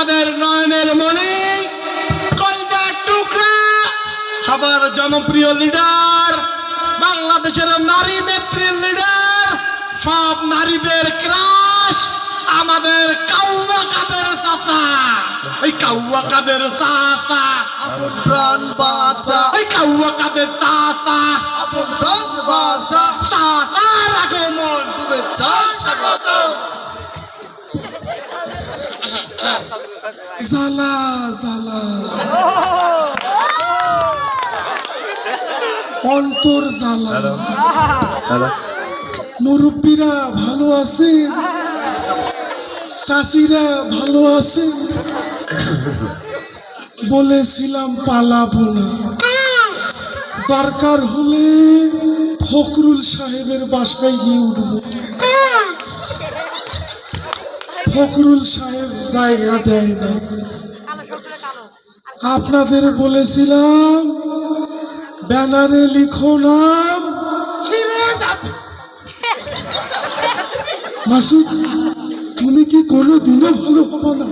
আমাদের নয়নের মনে কলজার টুকরা। সবার জনপ্রিয় লিডার বাংলাদেশের নারী নেত্রীর লিডার সব নারীদের ক্রাশ আমাদের কাউয়া কাদের চাচা। এই কাউয়া কাদের চাচা আপন প্রাণ বাঁচা। এই কাউয়া কাদের চাচা। আপন প্রাণ বাঁচা। চাচার আগমন। শুভেচ্ছা স্বাগত। জ্বালা জ্বালা অন্তর জ্বালা মুরব্বীরা ভালো আছে চাষিরা ভালো আছে বলেছিলাম পালাবো না। দরকার হলে ফখরুল সাহেবের বাসায় গিয়ে উঠবো। ফখরুল সাহেব জায়গা দেয় না আপনাদের বলেছিলাম ব্যানারে লিখো নাম। মাসুদ তুমি কি কোনো দিনও ভালো হবে না?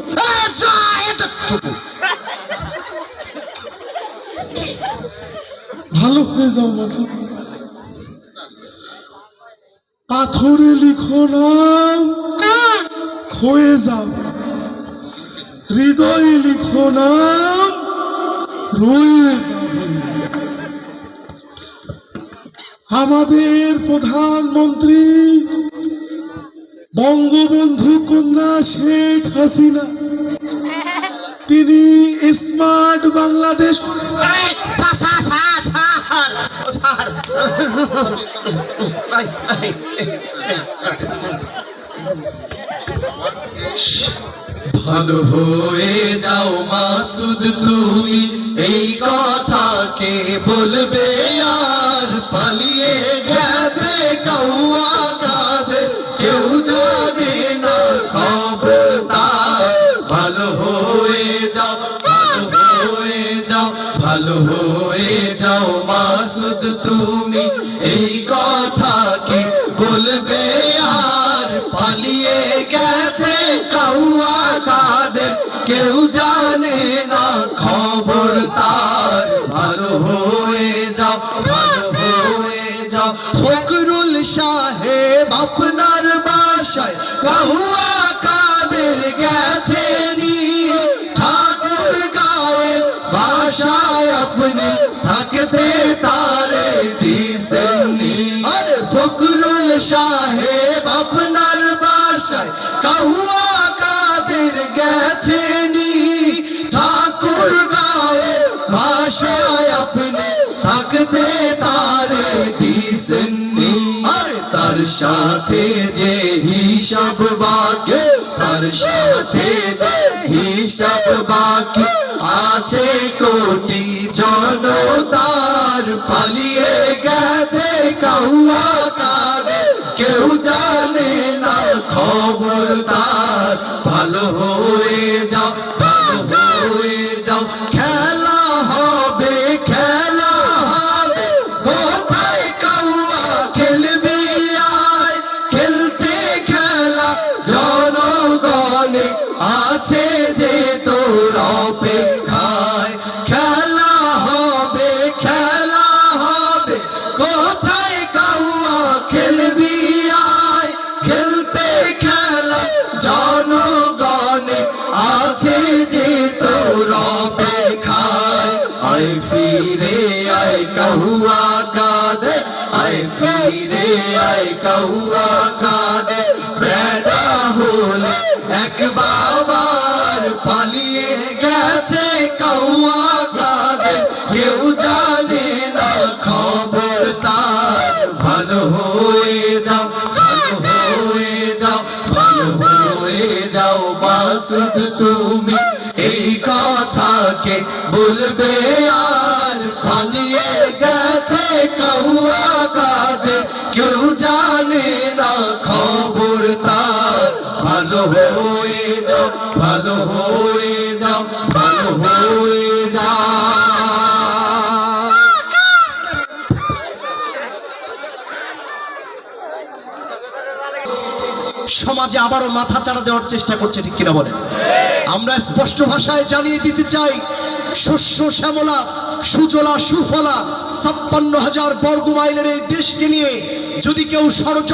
ভালো হয়ে যাও মাসুদ। পাথরে লিখো নাম। ক্ষয়ে যাও হৃদয় লিখো নাম রয়ে যাবে আমাদের প্রধানমন্ত্রী বঙ্গবন্ধু কন্যা শেখ হাসিনা তিনি স্মার্ট বাংলাদেশ ভালো হয়ে যাও মাসুদ, তুমি এই কথাকে বলবে আর পালিয়ে গেছে কৌয়া কাঁদে কেউ জানে না খবর তার। ভালো হয়ে যাও, ভালো হয়ে যাও, ভালো হয়ে যাও মাসুদ, তুমি এই কথাকে সাহেব আপনার বাসায় কহুয়া কাদের গেছে ঠাকুর গায়ে বাসায় আপনি থাকতে তারে আরে ফকরুল সাহেব আপনার সাথে যে হিসাব বাকি তার সাথে যে হিসাব বাকি আছে কোটি জনতার যে তোর অপেক্ষায় আয় ফিরে আয় কহুয়া কাদে আয় ফিরে আয় কহুয়া কাদে। এই কথাকে বলবে আর পালিয়ে গেছে কৌয়া কাদে কেউ জানে না খবর তার। ভালো হয়ে যাও, ভালো হয়ে যাও, ভালো হয়ে যাও। সমাজে আবারও মাথা চাড়া দেওয়ার চেষ্টা করছে ঠিক কিনা বলেন? আমরা স্পষ্ট ভাষায় জানিয়ে দিতে চাই, শস্য শ্যামলা, সুজলা, সুফলা, ছাপ্পান্ন হাজার বর্গ মাইলের এই দেশকে নিয়ে যদি কেউ ষড়যন্ত্র